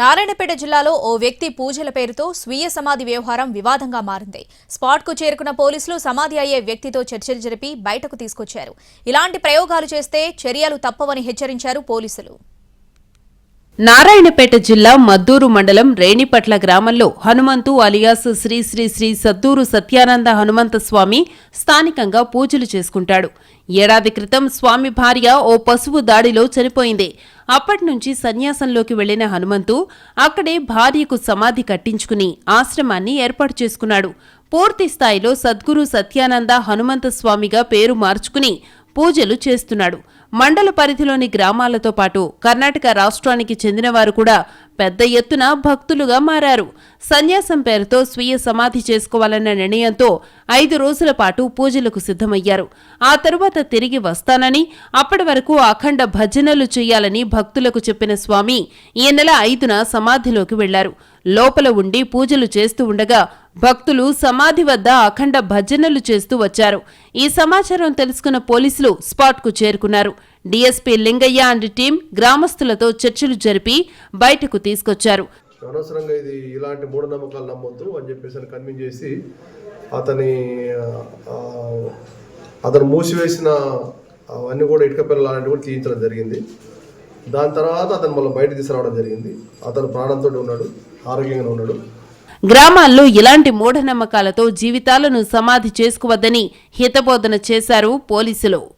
నారాయణపేట జిల్లాలో ఓ వ్యక్తి పూజల పేరుతో స్వీయ సమాధి వ్యవహారం వివాదంగా మారింది. స్పాట్కు చేరుకున్న పోలీసులు సమాధి అయ్యే వ్యక్తితో చర్చలు జరిపి బయటకు తీసుకొచ్చారు. ఇలాంటి ప్రయోగాలు చేస్తే చర్యలు తప్పవని హెచ్చరించారు పోలీసులు. నారాయణపేట జిల్లా మద్దూరు మండలం రేణిపట్ల గ్రామంలో హనుమంతు అలియాస్ శ్రీ శ్రీ శ్రీ సద్దూరు సత్యానంద హనుమంత స్వామి స్థానికంగా పూజలు చేసుకుంటాడు. ఏడాది క్రితం స్వామి భార్య ఓ పశువు దాడిలో చనిపోయింది. అప్పటి నుంచి సన్యాసంలోకి వెళ్ళిన హనుమంతు అక్కడే భార్యకు సమాధి కట్టించుకుని ఆశ్రమాన్ని ఏర్పాటు చేసుకున్నాడు. పూర్తి స్థాయిలో సద్గురు సత్యానంద హనుమంత స్వామిగా పేరు మార్చుకుని పూజలు చేస్తున్నాడు. మండల పరిధిలోని గ్రామాలతో పాటు కర్ణాటక రాష్ట్రానికి చెందినవారు కూడా పెద్ద ఎత్తున భక్తులుగా మారారు. సన్యాసం పేరుతో స్వీయ సమాధి చేసుకోవాలన్న నిర్ణయంతో ఐదు రోజుల పాటు పూజలకు సిద్ధమయ్యారు. ఆ తరువాత తిరిగి వస్తానని అప్పటి వరకు అఖండ భజనలు చేయాలని భక్తులకు చెప్పిన స్వామి ఈ నెల ఐదున సమాధిలోకి వెళ్ళారు. లోపల ఉండి పూజలు చేస్తూ ఉండగా భక్తులు సమాధి వద్ద అఖండ భజనలు చేస్తూ వచ్చారు. ఈ సమాచారం తెలుసుకున్న పోలీసులు స్పాట్కు చేరుకున్నారు. డీఎస్పీ లింగయ్య అండ్ టీం గ్రామస్తులతో చర్చలు జరిపి బయటకు తీసుకొచ్చారు. అనవసరంగా ఇది ఇలాంటి మూఢనమ్మకాలు నమ్మొద్దు అని చెప్పేసి అని కన్విన్స్ చేసి అతని అతను మూసివేసిన అవన్నీ కూడా ఇటుక పిల్లలు అలాంటివి కూడా తీయించడం జరిగింది. దాని తర్వాత అతను మళ్ళీ బయట తీసుకురావడం జరిగింది. అతను ప్రాణంతో ఉన్నాడు ఆరోగ్యంగా ఉన్నాడు. గ్రామాల్లో ఇలాంటి మూఢనమ్మకాలతో జీవితాలను సమాధి చేసుకోవద్దని హితబోధన చేశారు పోలీసులు.